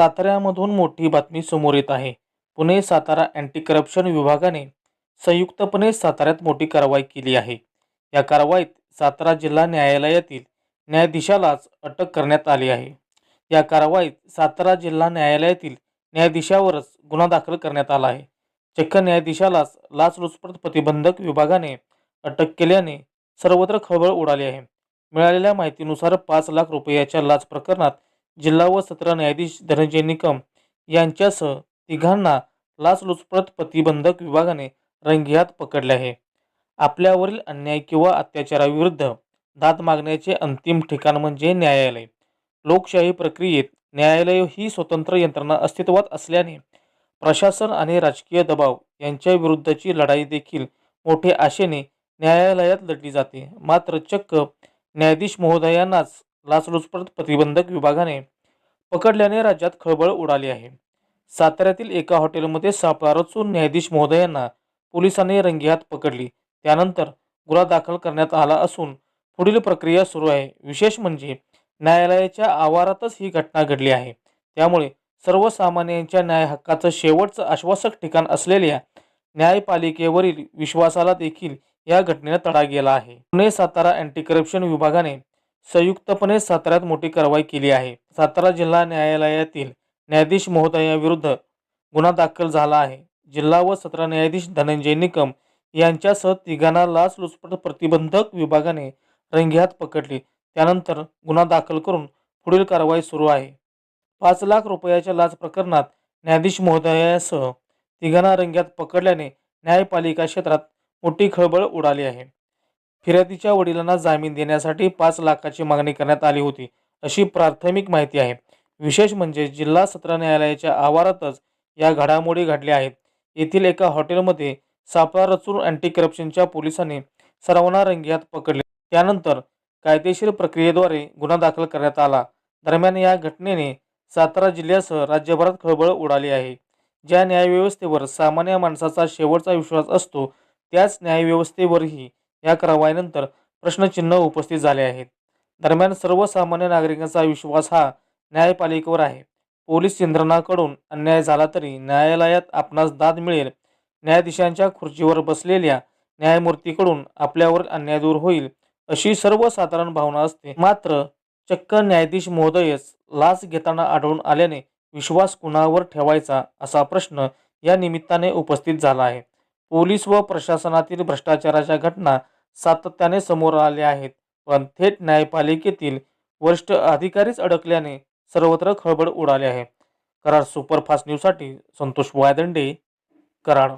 साताऱ्यामधून मोठी बातमी समोर येत आहे. पुणे सातारा अँटी करप्शन विभागाने संयुक्तपणे साताऱ्यात मोठी कारवाई केली आहे. या कारवाईत सातारा जिल्हा न्यायालयातील न्यायाधीशालाच अटक करण्यात आली आहे. या कारवाईत सातारा जिल्हा न्यायालयातील न्यायाधीशावरच गुन्हा दाखल करण्यात आला आहे. चक्क न्यायाधीशालाच लाचलुचपत प्रतिबंधक विभागाने अटक केल्याने सर्वत्र खळबळ उडाली आहे. मिळालेल्या माहितीनुसार पाच लाख रुपयाच्या लाच प्रकरणात जिल्हा व सत्र न्यायाधीश धनंजय निकम यांच्यासह तिघांना लाचलुचपत प्रतिबंधक विभागाने रंगियात पकडले आहे. आपल्यावरील अन्याय किंवा अत्याचाराविरुद्ध दाद मागण्याचे अंतिम ठिकाण म्हणजे न्यायालय. लोकशाही प्रक्रियेत न्यायालय ही स्वतंत्र यंत्रणा अस्तित्वात असल्याने प्रशासन आणि राजकीय दबाव यांच्या विरुद्धची लढाई देखील मोठे आशेने न्यायालयात लढली जाते. मात्र चक्क न्यायाधीश महोदयांनाच लाचलुचपत प्रतिबंधक विभागाने पकडल्याने राज्यात खळबळ उडाली आहे. साताऱ्यातील एका हॉटेलमध्ये सापळा रचून न्यायाधीश महोदयांना पोलिसांनी रंगेहात पकडली. त्यानंतर गुन्हा दाखल करण्यात आला असून पुढील प्रक्रिया सुरू आहे. विशेष म्हणजे न्यायालयाच्या आवारातच ही घटना घडली आहे. त्यामुळे सर्वसामान्यांच्या न्याय हक्काचं शेवटचं आश्वासक ठिकाण असलेल्या न्यायपालिकेवरील विश्वासाला देखील या घटनेनं तडा गेला आहे. पुणे सातारा अँटी करप्शन विभागाने संयुक्तपणे साताऱ्यात मोठी कारवाई केली आहे. सातारा जिल्हा न्यायालयातील न्यायाधीश महोदयाविरुद्ध गुन्हा दाखल झाला आहे. जिल्हा व सत्र न्यायाधीश धनंजय निकम यांच्यासह तिघांना लाचलुचपत प्रतिबंधक विभागाने रंगेहात पकडले. त्यानंतर गुन्हा दाखल करून पुढील कारवाई सुरू आहे. पाच लाख रुपयाच्या लाच प्रकरणात न्यायाधीश महोदयासह तिघांना रंग्यात पकडल्याने न्यायपालिका क्षेत्रात मोठी खळबळ उडाली आहे. फिर्यादीच्या वडिलांना जामीन देण्यासाठी पाच लाखाची मागणी करण्यात आली होती अशी प्राथमिक माहिती आहे. विशेष म्हणजे जिल्हा सत्र न्यायालयाच्या आवारातच या घडामोडी घडल्या आहेत. येथील एका हॉटेलमध्ये सापळा रचून अँटी करप्शनच्या पोलिसांनी सर्वांना रंगेहात पकडले. त्यानंतर कायदेशीर प्रक्रियेद्वारे गुन्हा दाखल करण्यात आला. दरम्यान या घटनेने सातारा जिल्ह्यासह राज्यभरात खळबळ उडाली आहे. ज्या न्यायव्यवस्थेवर सामान्य माणसाचा शेवटचा विश्वास असतो त्याच न्यायव्यवस्थेवरही या कारवाईनंतर प्रश्नचिन्ह उपस्थित झाले आहेत. दरम्यान सर्वसामान्य नागरिकांचा विश्वास हा न्यायपालिकेवर आहे. पोलीस यंत्रणाकडून अन्याय झाला तरी न्यायालयात आपणास दाद मिळेल. न्यायाधीशांच्या खुर्चीवर बसलेल्या न्यायमूर्तीकडून आपल्यावर अन्याय दूर होईल अशी सर्वसाधारण भावना असते. मात्र चक्क न्यायाधीश महोदयच लाच घेताना आढळून आल्याने विश्वास कुणावर ठेवायचा असा प्रश्न या निमित्ताने उपस्थित झाला आहे. पोलीस व प्रशासनातील भ्रष्टाचाराच्या घटना सातत्याने समोर आल्या आहेत. पण थेट न्यायपालिकेतील वरिष्ठ अधिकारीच अडकल्याने सर्वत्र खळबळ उडाली आहे. कराड सुपरफास्ट न्यूजसाठी संतोष वायदंडे कराड.